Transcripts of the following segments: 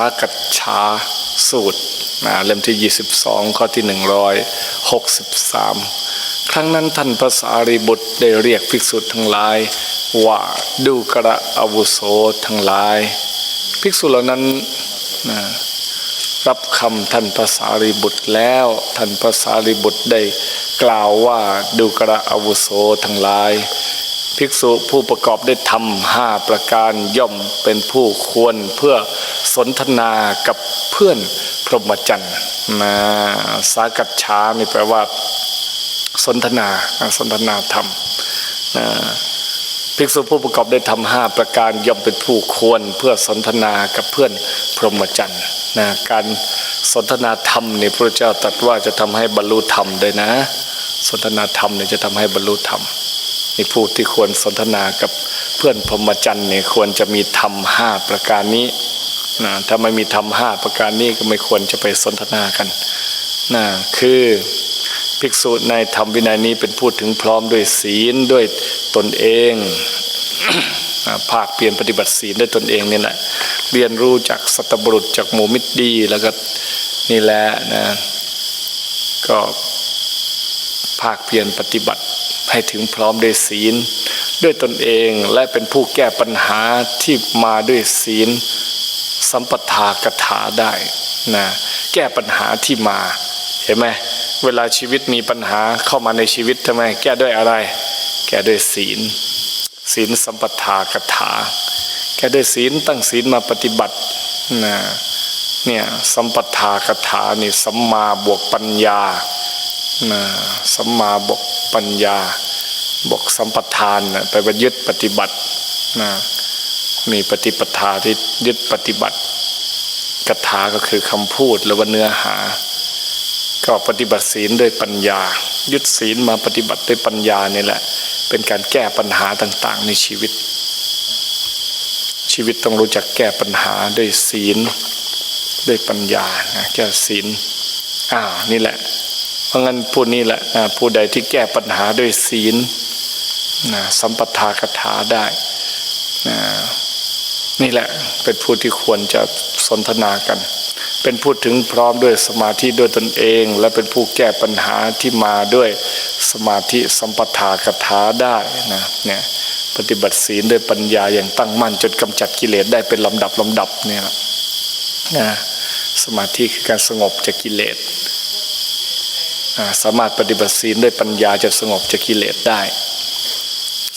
ากัจฉาสูตรนะเล่มที่ 22 ข้อที่ 163 ครั้งนั้นท่านพระสารีบุตรได้เรียกภิกษุทั้งหลาย ว่าดูกระอาวุโสทั้งหลาย ภิกษุเหล่านั้นนะรับคำท่านพระสารีบุตรแล้วท่านพระสารีบุตรได้กล่าวว่าดูกระอาวุโสทั้งหลาย ภิกษุผู้ประกอบได้ทำห้าประการย่อมเป็นผู้ควรเพื่อ สนทนากับเพื่อนพรหมจรรย์นะสากัจฉานี่แปลว่า สนทนาสนทนาธรรมนะภิกษุผู้ประกอบได้ทำห้าประการย่อมเป็นผู้ควรเพื่อสนทนากับเพื่อนพรหมจรรย์นะการสนทนาธรรมนี่พระเจ้าตรัสว่าจะทำให้บรรลุธรรมด้วยนะ สนทนาธรรมเนี่ยจะทำให้บรรลุธรรมนี่ผู้ที่ควรสนทนากับเพื่อนพรหมจรรย์เนี่ยควรจะมีธรรมห้าประการนี้ นะถ้าไม่มีธรรมห้าประการนี้ก็ไม่ควรจะไปสนทนากันนะคือภิกษุในธรรมวินัยนี้เป็นพูดถึงพร้อมด้วยศีลด้วยตนเองภาคเปลี่ยนปฏิบัติศีลด้วยตนเองนี่แหละเรียนรู้จากสัตบุรุษจากหมู่มิตรดีแล้วก็นี่แหละนะก็ภาคเพียรปฏิบัติให้ถึงพร้อมด้วยศีล ด้วยตนเองและเป็นผู้แก้ปัญหาที่มาด้วยศีล สัมปทากถาได้นะแก้ปัญหาที่มาเห็นไหมเวลาชีวิตมีปัญหาเข้ามาในชีวิตทำไม แก้ด้วยอะไร แก้ด้วยศีล ศีลสัมปทากถา แก้ด้วยศีลตั้งศีลมาปฏิบัตินะเนี่ยสัมปทากถานี่สัมมาบวกปัญญานะสัมมาบวกปัญญาบวกสัมปทานนะไปปยึดปฏิบัตินะมีปฏิปทาที่ยึดปฏิบัติ กถาก็คือคำพูดหรือว่าเนื้อหา ก็ปฏิบัติศีลด้วยปัญญา ยึดศีลมาปฏิบัติด้วยปัญญานี่แหละ เป็นการแก้ปัญหาต่างๆ ในชีวิต ชีวิตต้องรู้จักแก้ปัญหาด้วยศีลด้วยปัญญานะแก้ศีลอ่านี่แหละ เพราะงั้นผู้นี้แหละนะผู้ใดที่แก้ปัญหาด้วยศีลนะสัมปทากถาได้นะ นี่แหละเป็นผู้ที่ควรจะสนทนากัน เป็นผู้ถึงพร้อมด้วยสมาธิด้วยตนเอง และเป็นผู้แก้ปัญหาที่มาด้วยสมาธิสัมปทากถาได้นะเนี่ยปฏิบัติศีลด้วยปัญญาอย่างตั้งมั่นจนกำจัดกิเลสได้เป็นลำดับลำดับเนี่ยนะสมาธิคือการสงบจากกิเลสสามารถปฏิบัติศีลด้วยปัญญาจะสงบจากกิเลสได้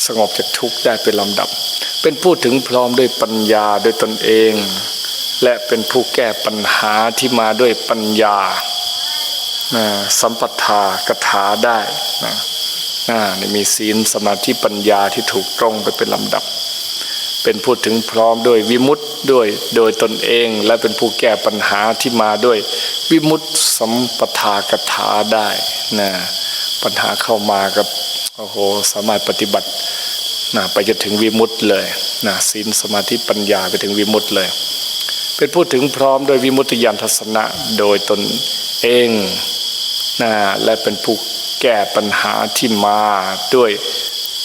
สงบจากทุกข์ได้เป็นลำดับ เป็นผู้ถึงพร้อมด้วยปัญญาด้วยตนเอง และเป็นผู้แก้ปัญหาที่มาด้วยปัญญาสัมปทากถาได้นะนี่มีศีลสมาธิปัญญาที่ถูกตรงไปเป็นลำดับ เป็นผู้ถึงพร้อมด้วยวิมุตต์ด้วยโดยตนเอง และเป็นผู้แก้ปัญหาที่มาด้วยวิมุตต์สัมปทากถาได้นะปัญหาเข้ามากับโอ้โหสามารถปฏิบัติ นะไปจนถึงวิมุตต์เลยนะศีลสมาธิปัญญาไปถึงวิมุตต์เลย เป็นผู้ถึงพร้อมโดยวิมุตติยานทัศนะโดยตนเองนะและเป็นผู้แก้ปัญหาที่มาด้วย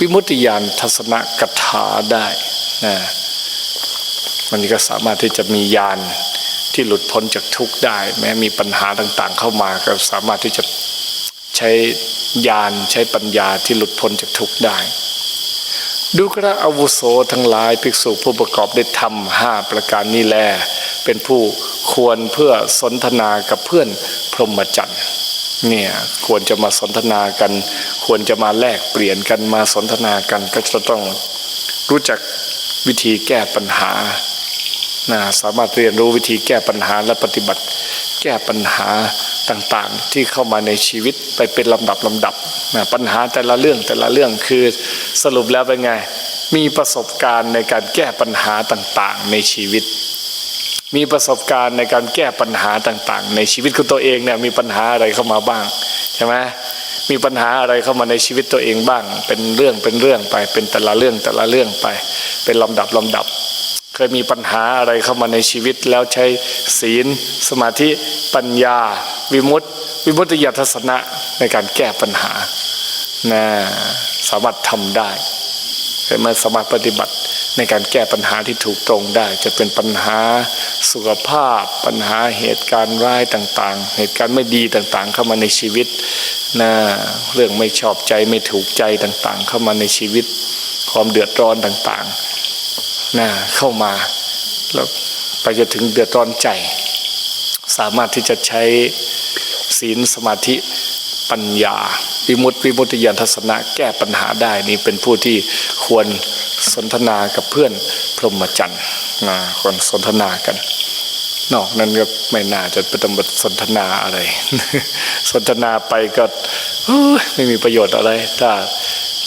วิมุตติยานทัศนกถาได้นะมันก็สามารถที่จะมียานที่หลุดพ้นจากทุกข์ได้ แม้มีปัญหาต่างๆ เข้ามาก็สามารถที่จะใช้ยานใช้ปัญญาที่หลุดพ้นจากทุกข์ได้ ดูกระอาวุโสทั้งหลายภิกษุผู้ประกอบได้ทำห้าประการนี้แล เป็นผู้ควรเพื่อสนทนากับเพื่อนพรหมจรรย์เนี่ยควรจะมาสนทนากัน ควรจะมาแลกเปลี่ยนกันมาสนทนากันก็จะต้องรู้จักวิธีแก้ปัญหานะสามารถเรียนรู้วิธีแก้ปัญหาและปฏิบัติแก้ปัญหา ต่างๆ ที่เข้ามาในชีวิตไปเป็นลำดับลำดับนะปัญหาแต่ละเรื่องแต่ละเรื่องคือสรุปแล้วเป็นไง มีประสบการณ์ในการแก้ปัญหาต่างๆ ในชีวิต มีประสบการณ์ในการแก้ปัญหาต่างๆ ในชีวิตของตัวเองเนี่ยมีปัญหาอะไรเข้ามาบ้างใช่ไหมมีปัญหาอะไรเข้ามาในชีวิตตัวเองบ้าง เป็นเรื่องเป็นเรื่องไป เป็นแต่ละเรื่องแต่ละเรื่องไป เป็นลำดับลำดับ ยมีปัญหาอะไรเข้ามาในชีวิต แล้วใช้ศีล สมาธิปัญญา วิมุตติ วิมุตติยทัศนะในการแก้ปัญหานะสามารถทำได้เคยมาสามารถปฏิบัติในการแก้ปัญหาที่ถูกตรงได้ จะเป็นปัญหาสุขภาพ ปัญหาเหตุการณ์ร้ายต่างๆ เหตุการณ์ไม่ดีต่างๆ เข้ามาในชีวิตนะเรื่องไม่ชอบใจไม่ถูกใจต่างๆ เข้ามาในชีวิต ความเดือดร้อนต่างๆ นะเข้ามาแล้วไปจะถึงเดือดร้อนใจ สามารถที่จะใช้ศีลสมาธิปัญญาวิมุตติวิมุตติญาณทัศนะแก้ปัญหาได้นี่เป็นผู้ที่ควรสนทนากับเพื่อนพรหมจรรย์นะควรสนทนากัน นอกนั้นก็ไม่น่าจะเป็นบทสนทนาอะไร สนทนาไปก็ไม่มีประโยชน์อะไร ถ้า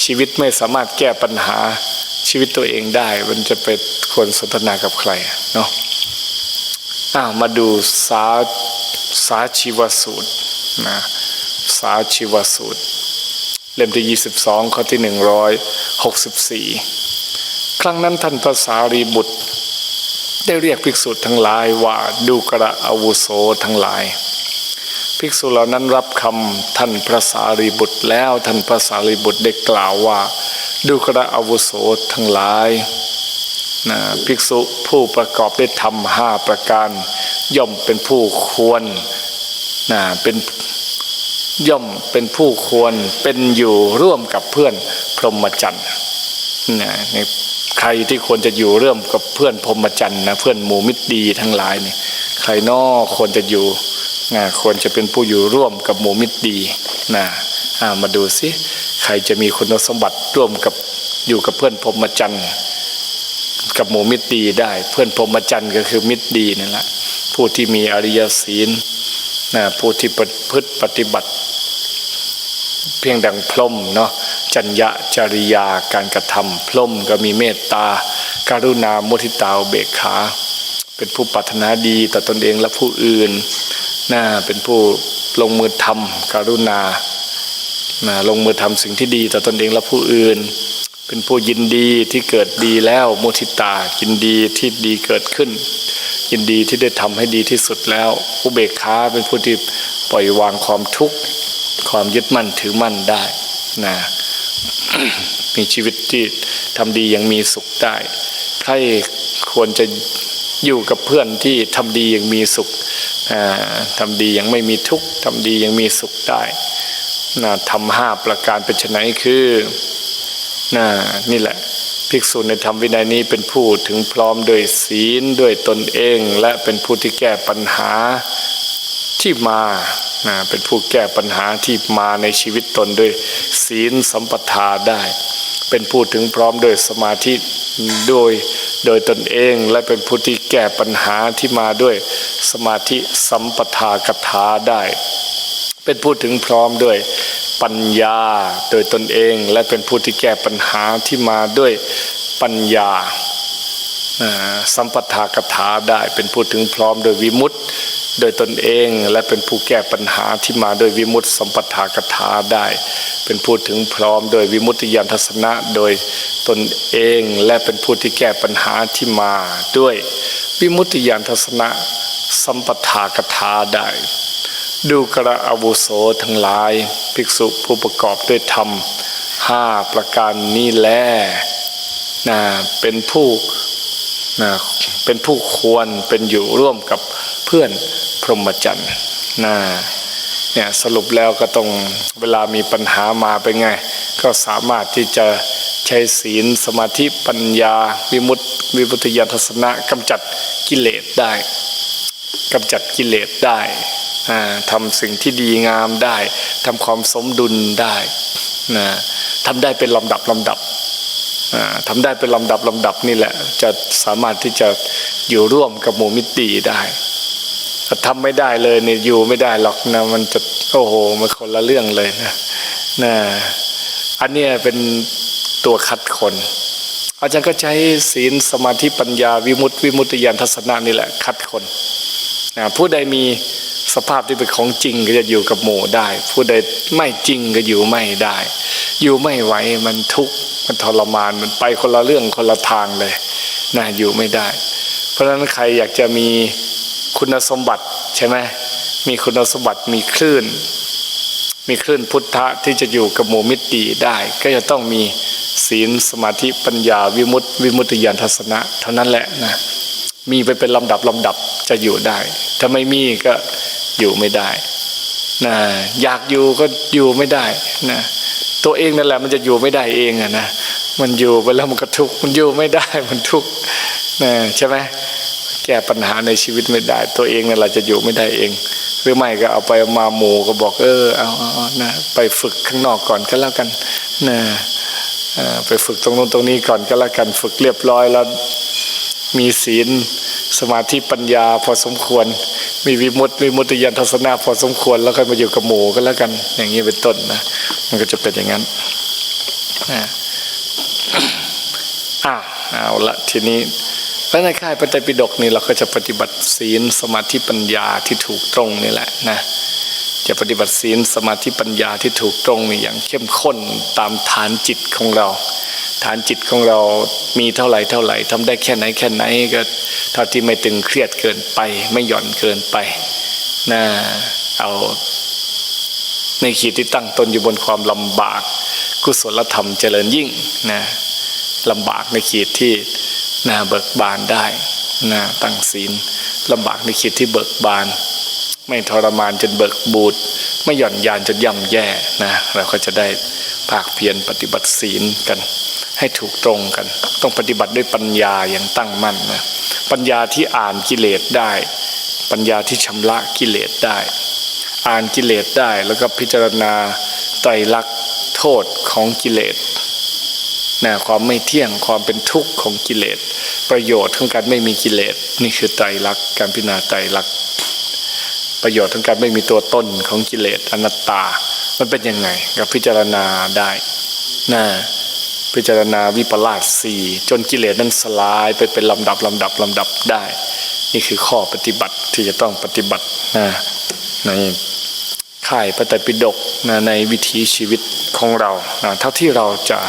ชีวิตไม่สามารถแก้ปัญหา ชีวิตตัวเองได้ มันจะไปควรสนทนากับใครเนาะอ้าวมาดูสาสาชีวสูตรนะสาชีวสูตร เล่มที่ 22 ข้อที่ 164 ครั้งนั้นท่านพระสารีบุตร ได้เรียกภิกษุทั้งหลายว่าดูกระอาวุโสทั้งหลาย ภิกษุเหล่านั้นรับคำท่านพระสารีบุตรแล้วท่านพระสารีบุตรได้กล่าวว่า ดูกระอาวุโสทั้งหลายนะภิกษุผู้ประกอบด้วยธรรมห้าประการ ย่อมเป็นผู้ควรนะเป็นย่อมเป็นผู้ควรเป็นอยู่ร่วมกับเพื่อนพรหมจรรย์นะในใครที่ควรจะอยู่ร่วมกับเพื่อนพรหมจรรย์นะเพื่อนหมู่มิตรดีทั้งหลายนี่ใครนอควรจะอยู่ ควรจะเป็นผู้อยู่ร่วมกับหมู่มิตรดีนะามาดูสิใครจะมีคุณสมบัติร่วมกับอยู่กับเพื่อนพรหมจรรย์กับหมู่มิตรดีได้ เพื่อนพรหมจรรย์ก็คือมิตรดีนั่นแหละผู้ที่มีอริยศีลนะผู้ที่ประพฤติปฏิบัติ เพียงดังพรมเนาะจัญญะจริยาการกระทำพรมก็มีเมตตาการุณามุทิตาเบกขา เป็นผู้ปรารถนาดีต่อตนเองและผู้อื่น นะเป็นผู้ลงมือทำกรุณานะลงมือทำสิ่งที่ดีต่อตนเองและผู้อื่น เป็นผู้ยินดีที่เกิดดีแล้วมุทิตายินดีที่ดีเกิดขึ้น ยินดีที่ได้ทำให้ดีที่สุดแล้วอุเบกขาเป็นผู้ที่ปล่อยวางความทุกข์ความยึดมั่นถือมั่นได้นะมีชีวิตที่ทำดียังมีสุขได้ ใครควรจะอยู่กับเพื่อนที่ทำดียังมีสุข ทำดียังไม่มีทุกข์ทำดียังมีสุขได้นะทำห้าประการเป็นไนคือนะนี่แหละ ภิกษุในธรรมวินัยนี้เป็นผู้ถึงพร้อมด้วยศีลด้วยตนเอง และเป็นผู้ที่แก้ปัญหาที่มานะเป็นผู้แก้ปัญหาที่มาในชีวิตตนด้วยศีลสัมปทาได้ เป็นผู้ถึงพร้อมด้วยสมาธิโดย โดยตนเองและเป็นผู้ที่แก้ปัญหาที่มาด้วยสมาธิสัมปทากถาได้ เป็นผู้ถึงพร้อมด้วยปัญญาโดยตนเองและเป็นผู้ที่แก้ปัญหาที่มาด้วยปัญญาสัมปทากถาได้เป็นผู้ถึงพร้อมโดยวิมุตติ โดยตนเองและเป็นผู้แก้ปัญหาที่มาโดยวิมุตติสัมปทากถาได้ เป็นผู้ถึงพร้อมโดยวิมุตติญาณทัศนะโดยตนเองและเป็นผู้ที่แก้ปัญหาที่มาด้วยวิมุตติญาณทัศนะสัมปทากถาได้ ดูกระอวุโสทั้งหลาย ภิกษุผู้ประกอบด้วยธรรมห้าประการนี้แลนะเป็นผู้นะเป็นผู้ควรเป็นอยู่ร่วมกับ พื่อนพรหมจรรย์นะเนี่ยสรุปแล้วก็ต้องเวลามีปัญหามาเป็นไง ก็สามารถที่จะใช้ศีลสมาธิปัญญา วิมุตติวิมุตติญาณทัศนะกำจัดกิเลสได้กำจัดกิเลสได้ทำสิ่งที่ดีงามได้ทำความสมดุลได้นะทำได้เป็นลำดับลำดับทำได้เป็นลำดับลำดับนี่แหละจะสามารถที่จะอยู่ร่วมกับหมู่มิตรดีได้ ถ้าทำไม่ได้เลยเนี่ยอยู่ไม่ได้หรอกนะมันจะโอ้โหมันคนละเรื่องเลยนะนะอันเนี้ยเป็นตัวคัดคนอาจารย์ก็ใช้ศีลสมาธิปัญญาวิมุตติวิมุตติญาณทัศนะนี่แหละคัดคนนะผู้ใดมีสภาพที่เป็นของจริงก็จะอยู่กับหมู่ได้ ผู้ใดไม่จริงก็อยู่ไม่ได้ อยู่ไม่ไหวมันทุกข์มันทรมานมันไปคนละเรื่องคนละทางเลยนะอยู่ไม่ได้ เพราะฉะนั้นใครอยากจะมี คุณสมบัติใช่ไหมมีคุณสมบัติมีคลื่น มีคลื่นพุทธะที่จะอยู่กับหมู่มิตรดีได้ ก็จะต้องมีศีลสมาธิปัญญาวิมุตติวิมุตติญาณทัศนะ เท่านั้นแหละนะมีไปเป็นลำดับลำดับจะอยู่ได้ ถ้าไม่มีก็อยู่ไม่ได้นะอยากอยู่ก็อยู่ไม่ได้นะตัวเองนั่นแหละมันจะอยู่ไม่ได้เองอะนะมันอยู่ไปแล้วมันก็ทุกข์มันอยู่ไม่ได้มันทุกข์นะใช่ไหม แก้ปัญหาในชีวิตไม่ได้ ตัวเองนั่นแหละจะอยู่ไม่ได้เอง หรือไม่ก็เอาไปมาหมู่ก็บอกเออเอาเอานะไปฝึกข้างนอกก่อนก็แล้วกันนะเอ่อไปฝึกตรงนู้นตรงนี้ก่อนก็แล้วกันฝึกเรียบร้อยแล้วมีศีลสมาธิปัญญาพอสมควร มีวิมุตติวิมุตติญาณทัศนะพอสมควรแล้วค่อยมาอยู่กับหมู่ก็แล้วกัน อย่างนี้เป็นต้นนะมันก็จะเป็นอย่างนั้นนะอ่าเอาละทีนี้ แล้วในค่ายพระไตรปิฎกนี่เราก็จะปฏิบัติศีลสมาธิปัญญาที่ถูกตรงนี่แหละนะจะปฏิบัติศีลสมาธิปัญญาที่ถูกตรงนี่อย่างเข้มข้นตามฐานจิตของเรา ฐานจิตของเรามีเท่าไหร่เท่าไหร่ทำได้แค่ไหนแค่ไหนก็เท่าที่ไม่ตึงเครียดเกินไป ไม่หย่อนเกินไปนะเอาในขีดที่ตั้งตนอยู่บนความลำบาก กุศลธรรมเจริญยิ่งนะลำบากในขีดที่ นาเบิกบานได้นะตั้งศีลลำบากในขีดที่เบิกบาน ไม่ทรมานจนเบิกบูดไม่หย่อนยานจนย่ำแย่นะเราก็จะได้ภาคเพียรปฏิบัติศีลกัน ให้ถูกตรงกัน ต้องปฏิบัติด้วยปัญญาอย่างตั้งมั่นนะปัญญาที่อ่านกิเลสได้ ปัญญาที่ชำระกิเลสได้ อ่านกิเลสได้แล้วก็พิจารณาไตรลักษณ์โทษของกิเลส นะความไม่เที่ยงความเป็นทุกข์ของกิเลส ประโยชน์ของการไม่มีกิเลส นี่คือไตรลักษณ์การพิจารณาไตรลักษณ์ประโยชน์ของการไม่มีตัวตนของกิเลสอนัตตา มันเป็นยังไงก็พิจารณาได้นะพิจารณาวิปลาสสี่จนกิเลสนั้นสลายไปเป็นลำดับลำดับลำดับได้ นี่คือข้อปฏิบัติที่จะต้องปฏิบัตินะในค่ายพระไตรปิฎกนะในวิถีชีวิตของเรานะเท่าที่เราจะ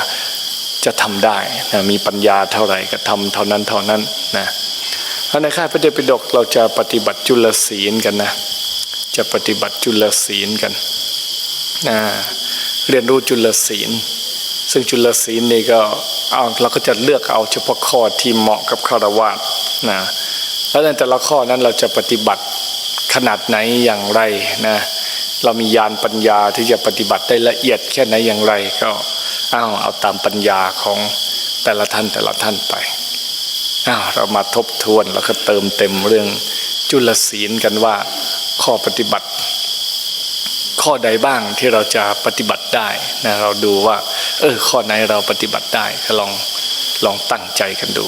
จะทำได้นะมีปัญญาเท่าไหร่ก็ทำเท่านั้นเท่านั้นนะแล้วในค่ายพระไตรปิฎกเราจะปฏิบัติจุลศีลกันนะ จะปฏิบัติจุลศีลกันนะเรียนรู้จุลศีล ซึ่งจุลศีลนี่ก็เอาเราก็จะเลือกเอาเฉพาะข้อที่เหมาะกับคารวะนะแล้วในแต่ละข้อนั้นเราจะปฏิบัติขนาดไหนอย่างไรนะเรามีญาณปัญญาที่จะปฏิบัติได้ละเอียดแค่ไหนอย่างไรก็ อาเอาตามปัญญาของแต่ละท่านแต่ละท่านไปอ้าวเรามาทบทวนแล้วก็เติมเต็มเรื่องจุลศีลกันว่าข้อปฏิบัติ ข้อใดบ้างที่เราจะปฏิบัติได้นะเราดูว่า เออข้อไหนเราปฏิบัติได้ก็ลองลองตั้งใจกันดู